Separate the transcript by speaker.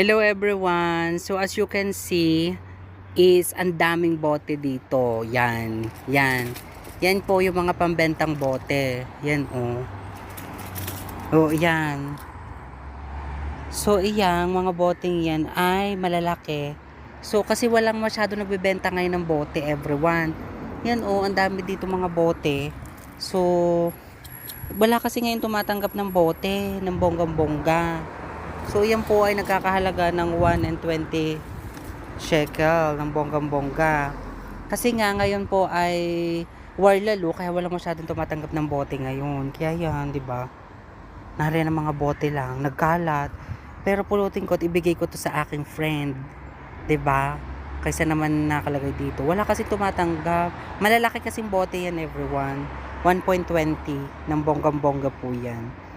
Speaker 1: Hello everyone. So as you can see is ang daming bote dito. Yan. Yan. Yan po yung mga pambentang bote. Yan oh. Oh, yan. So iyang mga boteng yan ay malalaki. So kasi walang masyado nagbebenta ngayon ng bote everyone. Yan oh, ang dami dito mga bote. So wala kasi ngayon tumatanggap ng bote ng bonggang-bongga. So yan po ay nagkakahalaga ng 1 and 20 shekel ng bonggang-bongga. Kasi nga ngayon po ay war lalo kaya wala masyadong tumatanggap ng bote ngayon. Kaya yan, 'di ba? Nariyan ang mga bote lang, nagkalat. Pero pulutin ko at ibigay ko to sa aking friend. 'Di ba? Kaysa naman nakalagay dito. Wala kasi tumatanggap. Malalaki kasing bote yan everyone. 1.20 ng bonggang-bongga po yan.